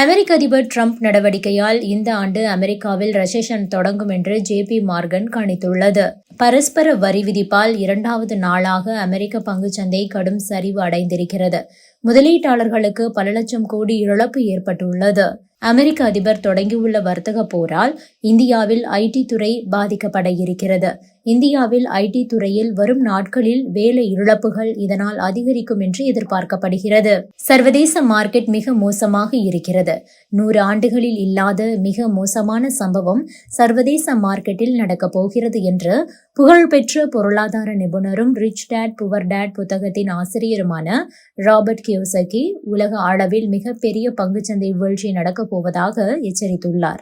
அமெரிக்க அதிபர் ட்ரம்ப் நடவடிக்கையால் இந்த ஆண்டு அமெரிக்காவில் ரெசெஷன் தொடங்கும் என்று ஜேபி மார்கன் கணித்துள்ளது. பரஸ்பர வரி விதிப்பால் இரண்டாவது நாளாக அமெரிக்க பங்குச்சந்தை கடும் சரிவு அடைந்திருக்கிறது. முதலீட்டாளர்களுக்கு பல லட்சம் கோடி இழப்பு ஏற்பட்டுள்ளது. அமெரிக்க அதிபர் தொடங்கியுள்ள வர்த்தக போரால் இந்தியாவில் ஐடி துறை பாதிக்கப்பட இருக்கிறது. இந்தியாவில் ஐடி துறையில் வரும் நாட்களில் வேலை இழப்புகள் இதனால் அதிகரிக்கும் என்று எதிர்பார்க்கப்படுகிறது. சர்வதேச மார்க்கெட் மிக மோசமாக இருக்கிறது. நூறு ஆண்டுகளில் இல்லாத மிக மோசமான சம்பவம் சர்வதேச மார்க்கெட்டில் நடக்கப் போகிறது என்று புகழ்பெற்ற பொருளாதார நிபுணரும் ரிச் டேட் புவர் டேட் புத்தகத்தின் ஆசிரியருமான ராபர்ட் கியோசகி உலக அளவில் மிகப்பெரிய பங்குச்சந்தை வீழ்ச்சி நடக்கப் போவதாக எச்சரித்துள்ளார்.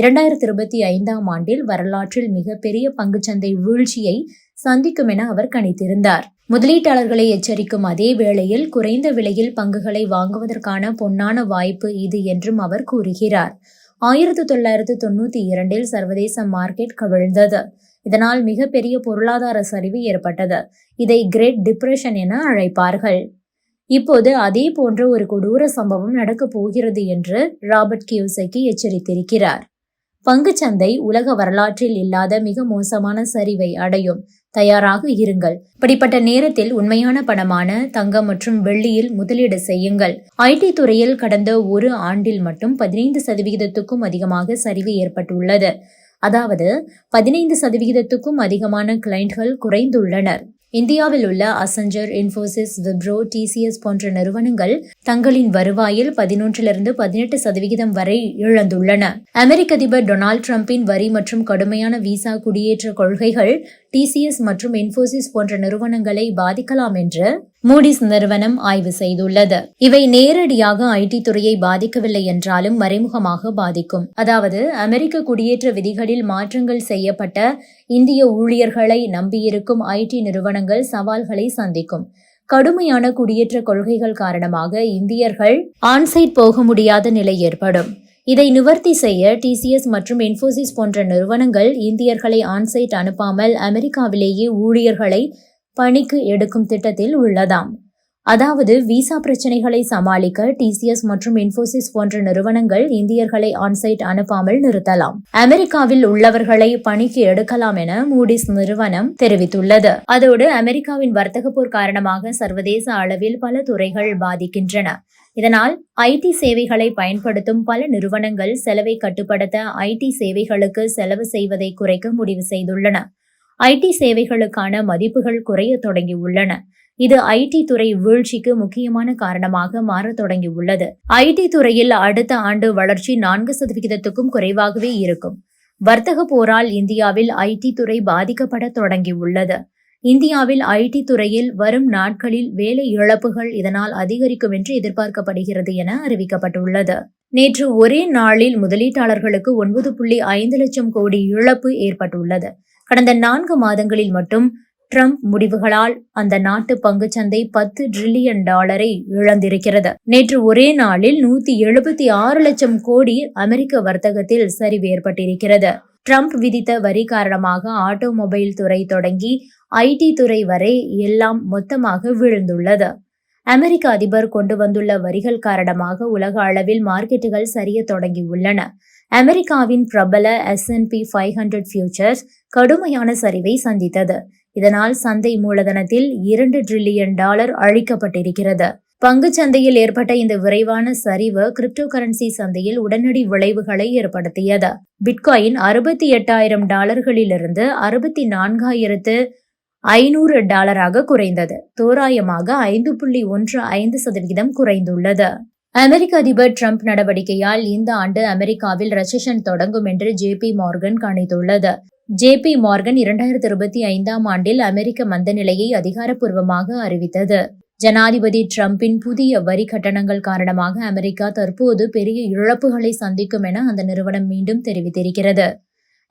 இரண்டாயிரத்தி இருபத்தி ஐந்தாம் ஆண்டில் வரலாற்றில் மிகப்பெரிய பங்குச்சந்தை வீழ்ச்சியை சந்திக்கும் என அவர் கணித்திருந்தார். முதலீட்டாளர்களை எச்சரிக்கும் அதே வேளையில் குறைந்த விலையில் பங்குகளை வாங்குவதற்கான பொன்னான வாய்ப்பு இது என்றும் அவர் கூறுகிறார். ஆயிரத்தி தொள்ளாயிரத்து தொண்ணூத்தி இரண்டில் சர்வதேச மார்க்கெட் கவிழ்ந்தது. இதனால் மிகப்பெரிய பொருளாதார சரிவு ஏற்பட்டது. இதை கிரேட் டிப்ரெஷன் என அழைப்பார்கள். இப்போது அதே போன்ற ஒரு கொடூர சம்பவம் நடக்கப் போகிறது என்று ராபர்ட் கியூசைக்கு எச்சரித்திருக்கிறார். பங்குச்சந்தை உலக வரலாற்றில் இல்லாத மிக மோசமான சரிவை அடையும். தயாராக இருங்கள். இப்படிப்பட்ட நேரத்தில் உண்மையான பணமான தங்கம் மற்றும் வெள்ளியில் முதலீடு செய்யுங்கள். ஐடி துறையில் கடந்த ஒரு ஆண்டில் மட்டும் பதினைந்து சதவிகிதத்துக்கும் அதிகமாக சரிவு ஏற்பட்டுள்ளது. அதாவது பதினைந்து சதவிகிதத்துக்கும் அதிகமான கிளைண்ட்கள் குறைந்துள்ளனர். இந்தியாவில் உள்ள அசஞ்சர் இன்ஃபோசிஸ் விப்ரோ டிசிஎஸ் போன்ற நிறுவனங்கள் தங்களின் வருவாயில் பதினொன்றிலிருந்து பதினெட்டு சதவிகிதம் வரை இழந்துள்ளன. அமெரிக்க அதிபர் டொனால்டு டிரம்பின் வரி மற்றும் கடுமையான விசா குடியேற்ற கொள்கைகள் டிசிஎஸ் மற்றும் இன்போசிஸ் போன்ற நிறுவனங்களை பாதிக்கலாம் என்று மூடிஸ் நிறுவனம் ஆய்வு செய்துள்ளது. இவை நேரடியாக ஐடி துறையை பாதிக்கவில்லை என்றாலும் மறைமுகமாக பாதிக்கும். அதாவது அமெரிக்க குடியேற்ற விதிகளில் மாற்றங்கள் செய்யப்பட்ட இந்திய ஊழியர்களை நம்பியிருக்கும் ஐடி நிறுவனங்கள் சவால்களை சந்திக்கும். கடுமையான குடியேற்ற கொள்கைகள் காரணமாக இந்தியர்கள் ஆன்சைட் போக முடியாத நிலை ஏற்படும். இதை நிவர்த்தி செய்ய டிசிஎஸ் மற்றும் இன்ஃபோசிஸ் போன்ற நிறுவனங்கள் இந்தியர்களை ஆன்சைட் அனுப்பாமல் அமெரிக்காவிலேயே ஊழியர்களை பணிக்கு எடுக்கும் திட்டத்தில் உள்ளதாம். அதாவது விசா பிரச்சனைகளை சமாளிக்க டிசிஎஸ் மற்றும் இன்போசிஸ் போன்ற நிறுவனங்கள் இந்தியர்களை ஆன்சைட் அனுப்பாமல் நிறுத்தலாம். அமெரிக்காவில் உள்ளவர்களை பணிக்கு எடுக்கலாம் என மூடிஸ் நிறுவனம் தெரிவித்துள்ளது. அதோடு அமெரிக்காவின் வர்த்தக போர் காரணமாக சர்வதேச அளவில் பல துறைகள் பாதிக்கின்றன. இதனால் ஐடி சேவைகளை பயன்படுத்தும் பல நிறுவனங்கள் செலவை கட்டுப்படுத்த ஐடி சேவைகளுக்கு செலவு செய்வதை குறைக்க முடிவு செய்துள்ளன. ஐடி சேவைகளுக்கான மதிப்புகள் குறைய தொடங்கியுள்ளன. இது ஐடி துறை வீழ்ச்சிக்கு முக்கியமான காரணமாக மாறத் தொடங்கியுள்ளது. ஐடி துறையில் அடுத்த ஆண்டு வளர்ச்சி நான்கு சதவிகிதத்துக்கும் குறைவாகவே இருக்கும். வர்த்தக போரால் இந்தியாவில் ஐடி துறை பாதிக்கப்பட தொடங்கியுள்ளது. இந்தியாவில் ஐடி துறையில் வரும் நாட்களில் வேலை இழப்புகள் இதனால் அதிகரிக்கும் என்று எதிர்பார்க்கப்படுகிறது என அறிவிக்கப்பட்டுள்ளது. நேற்று ஒரே நாளில் முதலீட்டாளர்களுக்கு ஒன்பது புள்ளி ஐந்து லட்சம் கோடி இழப்பு ஏற்பட்டுள்ளது. கடந்த நான்கு மாதங்களில் மட்டும் ட்ரம்ப் முடிவுகளால் அந்த நாட்டு பங்குச்சந்தை பத்து டிரில்லியன் டாலரை இழந்திருக்கிறது. நேற்று ஒரே நாளில் நூத்தி எழுபத்தி ஆறு லட்சம் கோடி அமெரிக்க வர்த்தகத்தில் சரிவு ஏற்பட்டிருக்கிறது. ட்ரம்ப் விதித்த வரி காரணமாக ஆட்டோமொபைல் துறை தொடங்கி ஐடி துறை வரை எல்லாம் மொத்தமாக விழுந்துள்ளது. அமெரிக்க அதிபர் கொண்டு வந்துள்ள வரிகள் காரணமாக உலக அளவில் மார்க்கெட்டுகள் சரிய தொடங்கியுள்ளன அமெரிக்காவின் பிரபல எஸ்என்பி ஃபைவ் ஹண்ட்ரட் ஃபியூச்சர்ஸ் கடுமையான சரிவை சந்தித்தது. இதனால் சந்தை மூலதனத்தில் இரண்டு டிரில்லியன் டாலர் அழிக்கப்பட்டிருக்கிறது. பங்கு சந்தையில் ஏற்பட்ட இந்த விரைவான சரிவு கிரிப்டோ கரன்சி சந்தையில் உடனடி விளைவுகளை ஏற்படுத்தியது. பிட்காயின் அறுபத்தி எட்டாயிரம் டாலர்களிலிருந்து அறுபத்தி நான்காயிரத்து ஐநூறு டாலராக குறைந்தது. தோராயமாக ஐந்து புள்ளி ஒன்று ஐந்து சதவிகிதம் குறைந்துள்ளது. அமெரிக்க அதிபர் டிரம்ப் நடவடிக்கையால் இந்த ஆண்டு அமெரிக்காவில் ரெசெஷன் தொடங்கும் என்று ஜேபி மார்கன் கணித்துள்ளது. ஜேபி மார்கன் இரண்டாயிரத்தி இருபத்தி ஐந்தாம் ஆண்டில் அமெரிக்க மந்த நிலையை அதிகாரப்பூர்வமாக அறிவித்தது. ஜனாதிபதி டிரம்பின் புதிய வரி கட்டணங்கள் காரணமாக அமெரிக்கா தற்போது பெரிய இழப்புகளை சந்திக்கும் என அந்த நிறுவனம் மீண்டும் தெரிவித்திருக்கிறது.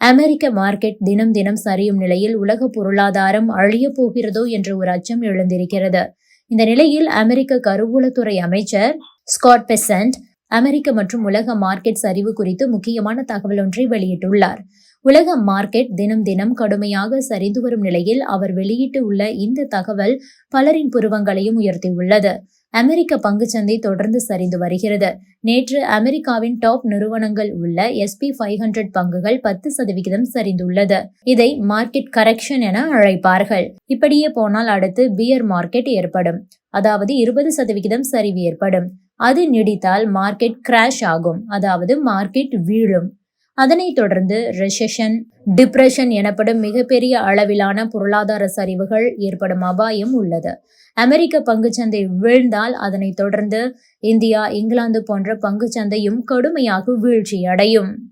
அமெரிக்க மார்க்கெட் தினம் தினம் சரியும் நிலையில் உலக பொருளாதாரம் அழியப் போகிறதோ என்ற ஒரு அச்சம் எழுந்திருக்கிறது. இந்த நிலையில் அமெரிக்க கருவூலத்துறை அமைச்சர் ஸ்காட் பெசன்ட் அமெரிக்க மற்றும் உலக மார்க்கெட் சரிவு குறித்து முக்கியமான தகவல் ஒன்றை வெளியிட்டுள்ளார். உலக மார்க்கெட் தினம் தினம் கடுமையாக சரிந்து வரும் நிலையில் அவர் வெளியிட்டு உள்ள இந்த தகவல் பலரின் புருவங்களையும் உயர்த்தியுள்ளது. அமெரிக்க பங்குச்சந்தை தொடர்ந்து சரிந்து வருகிறது. நேற்று அமெரிக்காவின் டாப் நிறுவனங்கள் உள்ள எஸ்பி ஃபைவ் ஹண்ட்ரட் பங்குகள் பத்து சதவிகிதம் சரிந்துள்ளது. இதை மார்க்கெட் கரெக்ஷன் என அழைப்பார்கள். இப்படியே போனால் அடுத்து பியர் மார்க்கெட் ஏற்படும். அதாவது இருபது சதவிகிதம் சரிவு ஏற்படும். அது நீடித்தால் மார்க்கெட் கிராஷ் ஆகும். அதாவது மார்க்கெட் வீழும். அதனைத் தொடர்ந்து ரெசஷன் டிப்ரெஷன் எனப்படும் மிகப்பெரிய அளவிலான பொருளாதார சரிவுகள் ஏற்படும் அபாயம் உள்ளது. அமெரிக்க பங்குச்சந்தை வீழ்ந்தால் அதனைத் தொடர்ந்து இந்தியா இங்கிலாந்து போன்ற பங்குச்சந்தையும் கடுமையாக வீழ்ச்சியடையும்.